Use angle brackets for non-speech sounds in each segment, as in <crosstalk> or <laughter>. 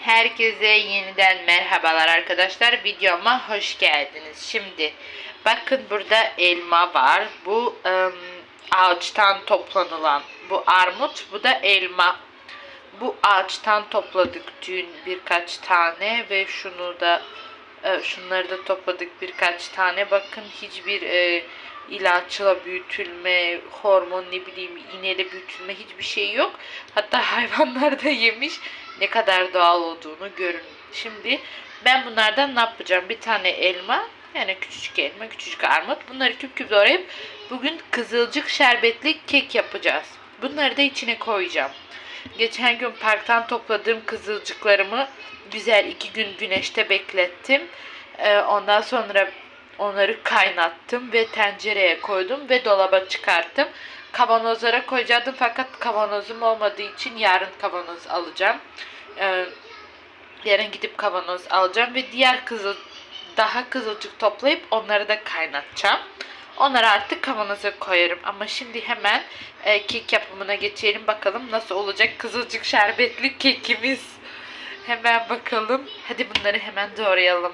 Herkese yeniden merhabalar arkadaşlar. Videoma hoş geldiniz. Şimdi bakın burada elma var. Bu ım, ağaçtan toplanılan bu armut, bu da elma. Bu ağaçtan topladık dün birkaç tane ve şunu da e, şunları da topladık birkaç tane. Bakın hiçbir e, ilaçla büyütülme, hormon ne bileyim iğneyle büyütülme hiçbir şey yok. Hatta <laughs> hayvanlar da yemiş. Ne kadar doğal olduğunu görün. Şimdi ben bunlardan ne yapacağım? Bir tane elma, yani küçücük elma, küçücük armut. Bunları küp küp doğrayıp bugün kızılcık şerbetli kek yapacağız. Bunları da içine koyacağım. Geçen gün parktan topladığım kızılcıklarımı güzel iki gün güneşte beklettim. Ee, ondan sonra onları kaynattım ve tencereye koydum ve dolaba çıkarttım. Kavanozlara koyacaktım fakat kavanozum olmadığı için yarın kavanoz alacağım. Ee, yarın gidip kavanoz alacağım ve diğer kızıl daha kızılcık toplayıp onları da kaynatacağım. Onları artık kavanoza koyarım. Ama şimdi hemen e, kek yapımına geçelim. Bakalım nasıl olacak kızılcık şerbetli kekimiz. Hemen bakalım. Hadi bunları hemen doğrayalım.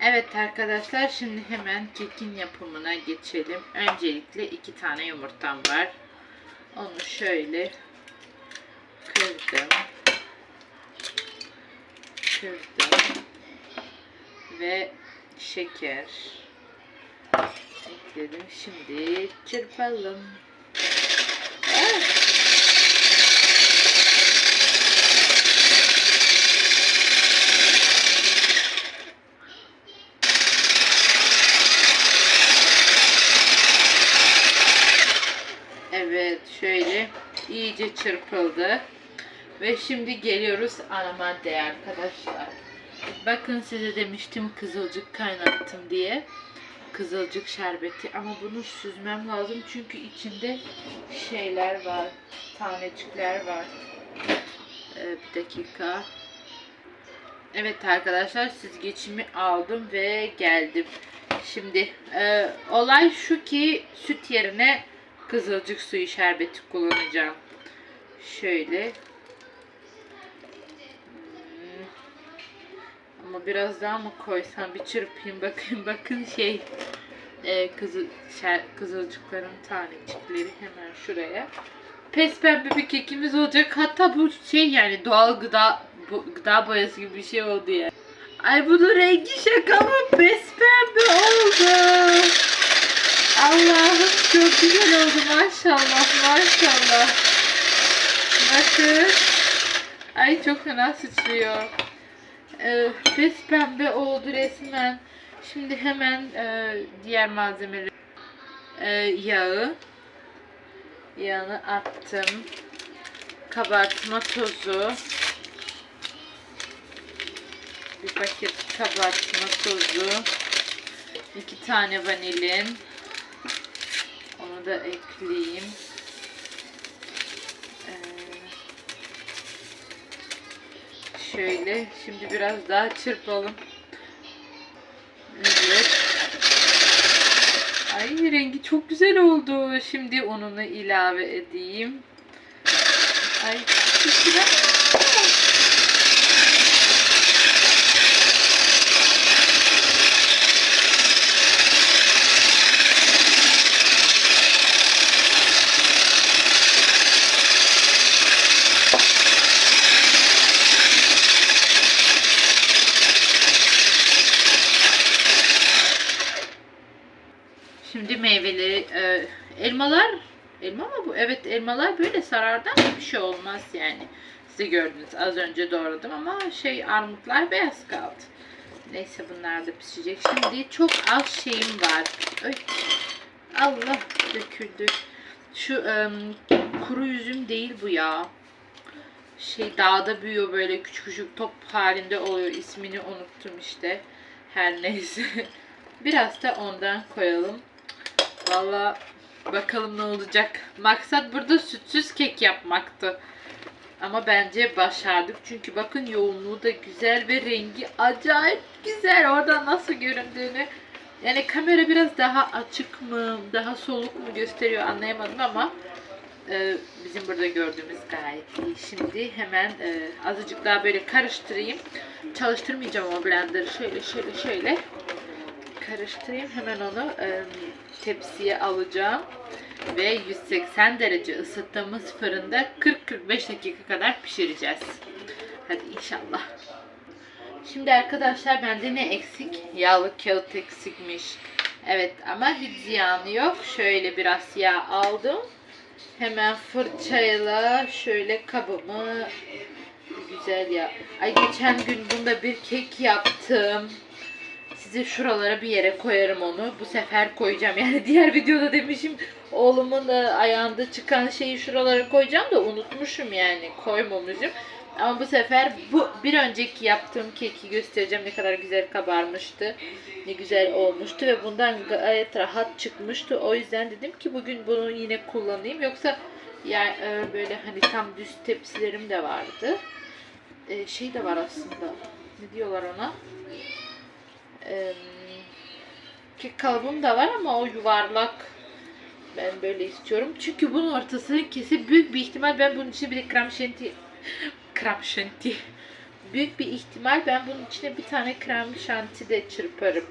Evet arkadaşlar şimdi hemen kekin yapımına geçelim. Öncelikle iki tane yumurtam var. Onu şöyle kırdım. Kırdım. Ve şeker ekledim. Şimdi çırpalım. Evet. Evet şöyle iyice çırpıldı. Ve şimdi geliyoruz ana maddeye arkadaşlar. Bakın size demiştim kızılcık kaynattım diye. Kızılcık şerbeti ama bunu süzmem lazım çünkü içinde şeyler var. Tanecikler var. Ee, bir dakika. Evet arkadaşlar süzgecimi aldım ve geldim. Şimdi e, olay şu ki süt yerine kızılcık suyu şerbeti kullanacağım. Şöyle. Hmm. Ama biraz daha mı koysam bir çırpayım bakayım bakın şey e, kızıl şer, kızılcıkların tanecikleri hemen şuraya. Pes pembe bir kekimiz olacak. Hatta bu şey yani doğal gıda bu, gıda boyası gibi bir şey oldu ya. Ay bunun rengi şaka mı? Pes pembe oldu. Allah'ım çok güzel oldu maşallah maşallah. Bakın. Ay çok fena sıçrıyor. Ee, pembe oldu resmen. Şimdi hemen e, diğer malzemeleri e, yağı yağını attım. Kabartma tozu. Bir paket kabartma tozu. iki tane vanilin. Onu da ekleyeyim. Şöyle. Şimdi biraz daha çırpalım. Evet. Ay rengi çok güzel oldu. Şimdi ununu ilave edeyim. Ay çok güzel. Şimdi meyveleri, e, elmalar, elma mı bu? Evet elmalar böyle sarardan da bir şey olmaz yani. siz gördünüz. Az önce doğradım ama şey armutlar beyaz kaldı. Neyse bunlar da pişecek. Şimdi çok az şeyim var. Ay, Allah döküldü. Şu em, kuru üzüm değil bu ya. Şey dağda büyüyor böyle küçük küçük top halinde oluyor. İsmini unuttum işte. Her neyse. <laughs> Biraz da ondan koyalım. Valla bakalım ne olacak. Maksat burada sütsüz kek yapmaktı. Ama bence başardık. Çünkü bakın yoğunluğu da güzel ve rengi acayip güzel. Orada nasıl göründüğünü. Yani kamera biraz daha açık mı, daha soluk mu gösteriyor anlayamadım ama e, bizim burada gördüğümüz gayet iyi. Şimdi hemen e, azıcık daha böyle karıştırayım. Çalıştırmayacağım o blenderı. Şöyle şöyle şöyle karıştırayım. Hemen onu e, tepsiye alacağım. Ve 180 derece ısıttığımız fırında 40-45 dakika kadar pişireceğiz. Hadi inşallah. Şimdi arkadaşlar bende ne eksik? Yağlı kağıt eksikmiş. Evet ama hiç ziyanı yok. Şöyle biraz yağ aldım. Hemen fırçayla şöyle kabımı güzel ya. Ay geçen gün bunda bir kek yaptım. Size şuralara bir yere koyarım onu. Bu sefer koyacağım. <laughs> Yani diğer videoda demişim oğlumun da ayağında çıkan şeyi şuralara koyacağım da unutmuşum yani koymamışım. Ama bu sefer bu bir önceki yaptığım keki göstereceğim ne kadar güzel kabarmıştı. Ne güzel olmuştu ve bundan gayet rahat çıkmıştı. O yüzden dedim ki bugün bunu yine kullanayım. Yoksa yani e, böyle hani tam düz tepsilerim de vardı. E, şey de var aslında. Ne diyorlar ona? Eee kek kalıbım da var ama o yuvarlak. Ben böyle istiyorum. Çünkü bunun ortasını kesip büyük bir ihtimal ben bunun içine bir krem şanti krem şanti büyük bir ihtimal ben bunun içine bir tane krem şanti de çırparım.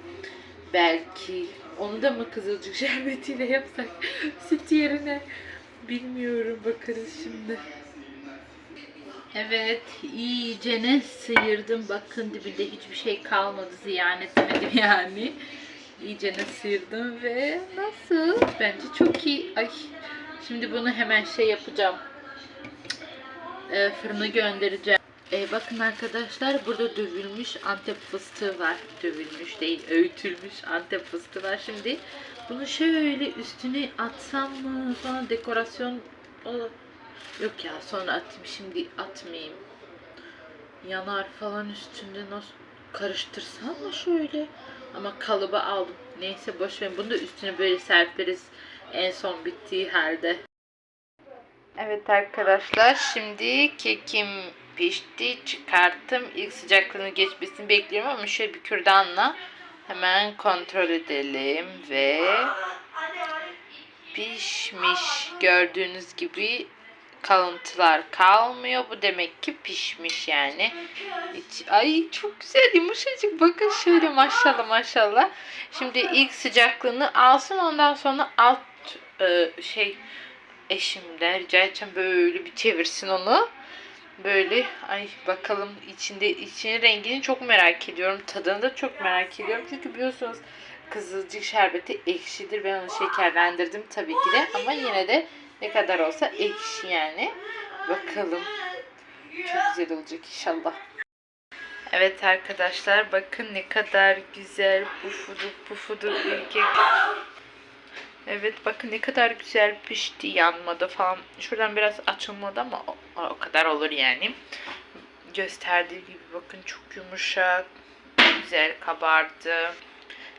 Belki. Onu da mı kızılcık <laughs> şerbetiyle yapsak? Süt yerine. Bilmiyorum. Bakarız şimdi. Evet, iyicene sıyırdım. Bakın dibinde hiçbir şey kalmadı. Ziyan etmedim yani. İyicene sıyırdım ve nasıl? Bence çok iyi. Ay, şimdi bunu hemen şey yapacağım. Ee, fırına göndereceğim. Ee, bakın arkadaşlar burada dövülmüş antep fıstığı var. Dövülmüş değil, öğütülmüş antep fıstığı var. Şimdi bunu şöyle üstüne atsam mı? Sonra dekorasyon olur. Yok ya sonra atayım şimdi atmayayım. Yanar falan üstünde nasıl karıştırsam mı şöyle? Ama kalıba aldım. Neyse boş verin. Bunu da üstüne böyle serperiz en son bittiği halde. Evet arkadaşlar şimdi kekim pişti. Çıkarttım. İlk sıcaklığını geçmesini bekliyorum ama şöyle bir kürdanla hemen kontrol edelim ve pişmiş. Gördüğünüz gibi kalıntılar kalmıyor. Bu demek ki pişmiş yani. İç, ay çok güzel yumuşacık. Bakın şöyle maşallah maşallah. Şimdi ilk sıcaklığını alsın ondan sonra alt e, şey eşimden rica edeceğim böyle bir çevirsin onu. Böyle ay bakalım içinde içinin rengini çok merak ediyorum. Tadını da çok merak ediyorum. Çünkü biliyorsunuz kızılcık şerbeti ekşidir. Ben onu şekerlendirdim tabii ki de ama yine de ne kadar olsa ekşi yani. Bakalım. Çok güzel olacak inşallah. Evet arkadaşlar bakın ne kadar güzel pufuduk pufuduk kek. Evet bakın ne kadar güzel pişti yanmadı falan. Şuradan biraz açılmadı ama o, o kadar olur yani. Gösterdiği gibi bakın çok yumuşak. Güzel kabardı.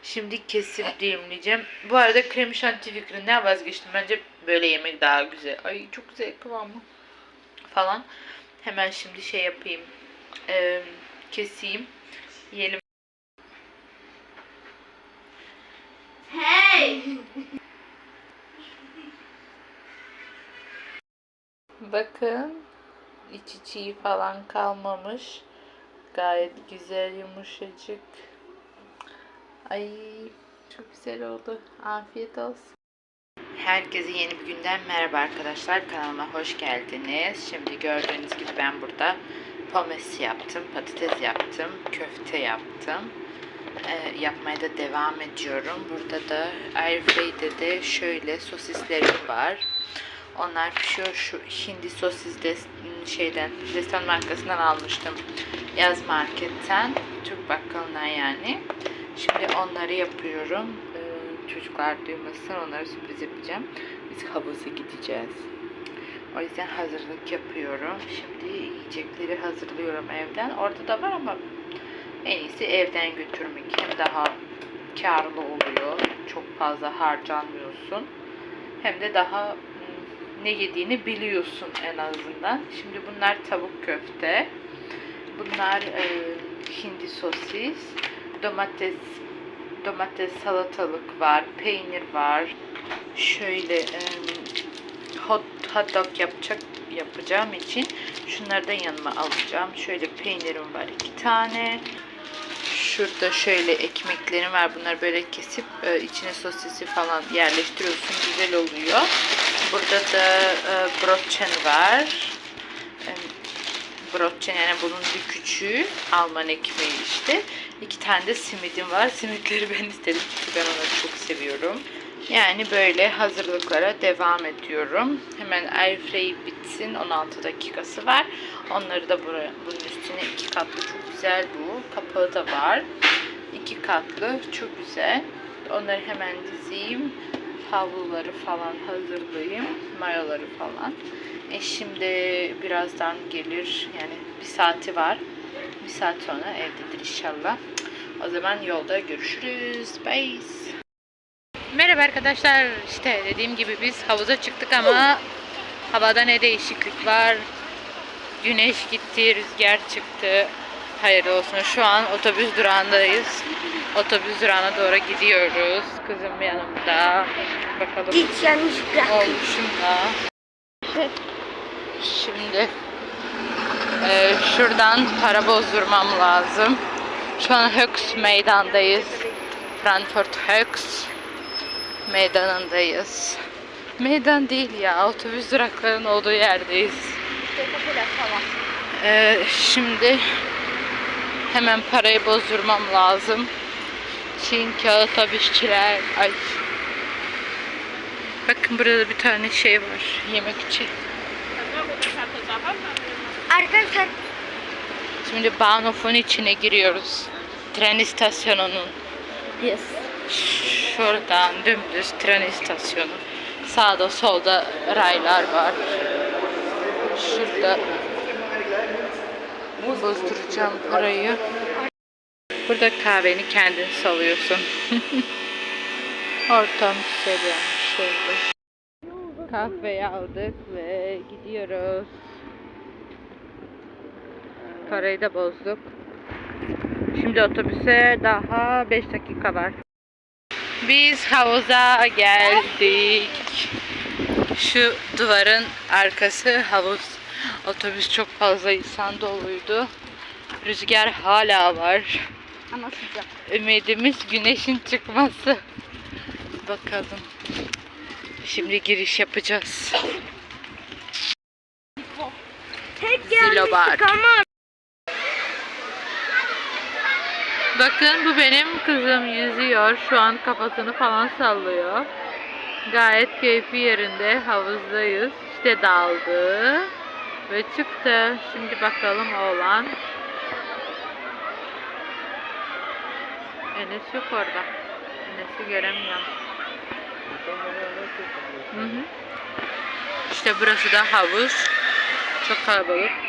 Şimdi kesip dilimleyeceğim. Bu arada krem şanti fikrinden vazgeçtim. Bence böyle yemek daha güzel. Ay çok güzel kıvamı falan. Hemen şimdi şey yapayım. Ee, keseyim. Yiyelim. Hey! Bakın. içi çiğ falan kalmamış. Gayet güzel yumuşacık. Ay çok güzel oldu. Afiyet olsun. Herkese yeni bir günden merhaba arkadaşlar. Kanalıma hoş geldiniz. Şimdi gördüğünüz gibi ben burada pomes yaptım, patates yaptım, köfte yaptım. Ee, yapmaya da devam ediyorum. Burada da airfryer'de de şöyle sosislerim var. Onlar pişiyor. Şu hindi sosis des, şeyden, destan markasından almıştım. Yaz marketten. Türk bakkalından yani. Şimdi onları yapıyorum. Çocuklar duymasın onlara sürpriz yapacağım. Biz havuza gideceğiz. O yüzden hazırlık yapıyorum. Şimdi yiyecekleri hazırlıyorum evden. Orada da var ama en iyisi evden götürmek. Hem daha karlı oluyor. Çok fazla harcanmıyorsun. Hem de daha mm, ne yediğini biliyorsun en azından. Şimdi bunlar tavuk köfte. Bunlar e, hindi sosis. Domates domates salatalık var. Peynir var. Şöyle e, hot, hot dog yapacak yapacağım için şunları da yanıma alacağım. Şöyle peynirim var iki tane. Şurada şöyle ekmeklerim var. Bunları böyle kesip e, içine sosisi falan yerleştiriyorsun. Güzel oluyor. Burada da e, brotchen var. E, brotchen yani bunun bir küçüğü. Alman ekmeği işte. İki tane de simidim var. Simitleri ben istedim çünkü ben onları çok seviyorum. Yani böyle hazırlıklara devam ediyorum. Hemen airfryer bitsin. 16 dakikası var. Onları da buraya, bunun üstüne iki katlı çok güzel bu. Kapağı da var. İki katlı çok güzel. Onları hemen dizeyim. Havluları falan hazırlayayım. Mayoları falan. E şimdi birazdan gelir. Yani bir saati var. Bir saat sonra evdedir inşallah. O zaman yolda görüşürüz. Bye. Merhaba arkadaşlar. İşte dediğim gibi biz havuza çıktık ama havada ne değişiklik var. Güneş gitti, rüzgar çıktı. Hayırlı olsun. Şu an otobüs durağındayız. Otobüs durağına doğru gidiyoruz. Kızım yanımda. Bakalım Hiç yanlış bıraktım. olmuşumda. Şimdi e, şuradan para bozdurmam lazım. Şu an Höx meydandayız. Frankfurt Höx meydanındayız. Meydan değil ya, otobüs duraklarının olduğu yerdeyiz. Ee, şimdi hemen parayı bozdurmam lazım. Çünkü otobüsçüler... Ay. Bakın burada da bir tane şey var. Yemekçi. Arkadaşlar Şimdi Bahnhof'un içine giriyoruz. Tren istasyonunun. yes. Şuradan dümdüz tren istasyonu. Sağda solda raylar var. Şurada bozduracağım parayı. Burada kahveni kendin salıyorsun. <laughs> Ortam güzel yani şöyle. Kahveyi aldık ve gidiyoruz. Parayı da bozduk. Şimdi otobüse daha 5 dakika var. Biz havuza geldik. Şu duvarın arkası havuz. Otobüs çok fazla insan doluydu. Rüzgar hala var. Ama sıcak. Ümidimiz güneşin çıkması. Bakalım. Şimdi giriş yapacağız. Tek gelmiştik ama Bakın bu benim kızım yüzüyor. Şu an kafasını falan sallıyor. Gayet keyfi yerinde havuzdayız. İşte daldı ve çıktı. Şimdi bakalım oğlan. Enes yok orada. Enes'i göremiyorum. Hı hı. İşte burası da havuz. Çok kalabalık.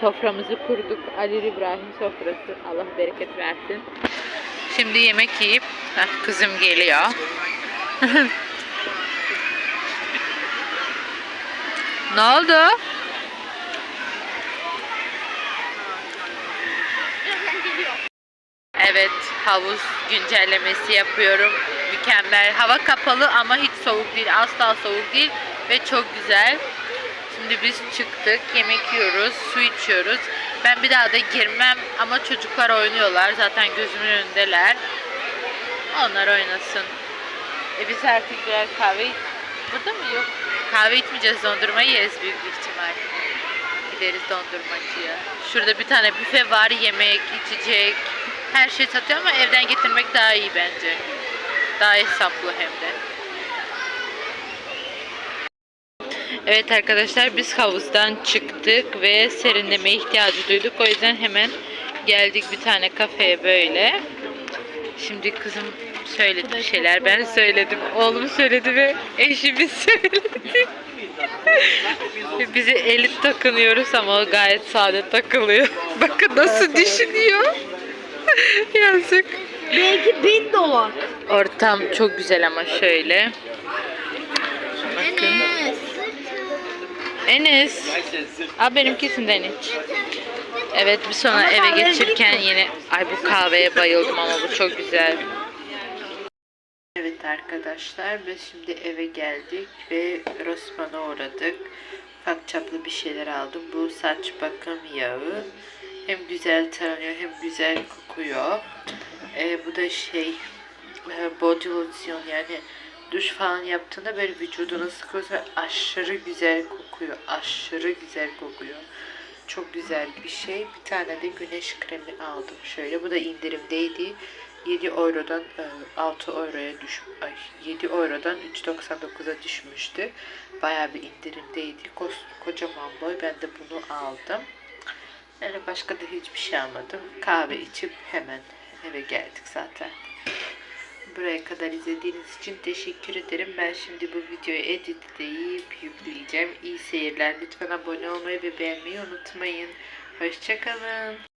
Soframızı kurduk. Ali İbrahim sofrası. Allah bereket versin. Şimdi yemek yiyip Heh, kızım geliyor. <laughs> ne oldu? Evet, havuz güncellemesi yapıyorum. Mükemmel. Hava kapalı ama hiç soğuk değil. Asla soğuk değil ve çok güzel. Şimdi biz çıktık, yemek yiyoruz, su içiyoruz. Ben bir daha da girmem ama çocuklar oynuyorlar. Zaten gözümün önündeler. Onlar oynasın. E biz artık birer kahve Burada mı yok? Kahve içmeyeceğiz, dondurma yeriz büyük ihtimal. Gideriz dondurmacıya. Şurada bir tane büfe var, yemek, içecek. Her şey satıyor ama evden getirmek daha iyi bence. Daha hesaplı hem de. Evet arkadaşlar biz havuzdan çıktık ve serinleme ihtiyacı duyduk. O yüzden hemen geldik bir tane kafeye böyle. Şimdi kızım söyledi bir şeyler. Ben söyledim. Oğlum söyledi ve eşimiz <laughs> söyledi. Bizi elit takınıyoruz ama o gayet sade takılıyor. <laughs> Bakın nasıl düşünüyor. <laughs> Yazık. Belki bin dolar. Ortam çok güzel ama şöyle. Bakın. Enes. Aa benimkisinden iç. Evet bir sonra Ama eve geçirken yine ay bu kahveye bayıldım ama bu çok güzel. Evet arkadaşlar biz şimdi eve geldik ve Rossmann'a uğradık. Ufak çaplı bir şeyler aldım. Bu saç bakım yağı. Hem güzel taranıyor hem güzel kokuyor. Ee, bu da şey e, body lotion yani duş falan yaptığında böyle vücuduna sıkıyorsa aşırı güzel kokuyor. Aşırı güzel kokuyor. Çok güzel bir şey. Bir tane de güneş kremi aldım. Şöyle bu da indirimdeydi. 7 eurodan e, 6 euroya düş ay 7 eurodan 3.99'a düşmüştü. Bayağı bir indirimdeydi. Kos- kocaman boy. Ben de bunu aldım. Yani başka da hiçbir şey almadım. Kahve içip hemen eve geldik zaten. Buraya kadar izlediğiniz için teşekkür ederim. Ben şimdi bu videoyu editleyip yükleyeceğim. İyi seyirler. Lütfen abone olmayı ve beğenmeyi unutmayın. Hoşçakalın.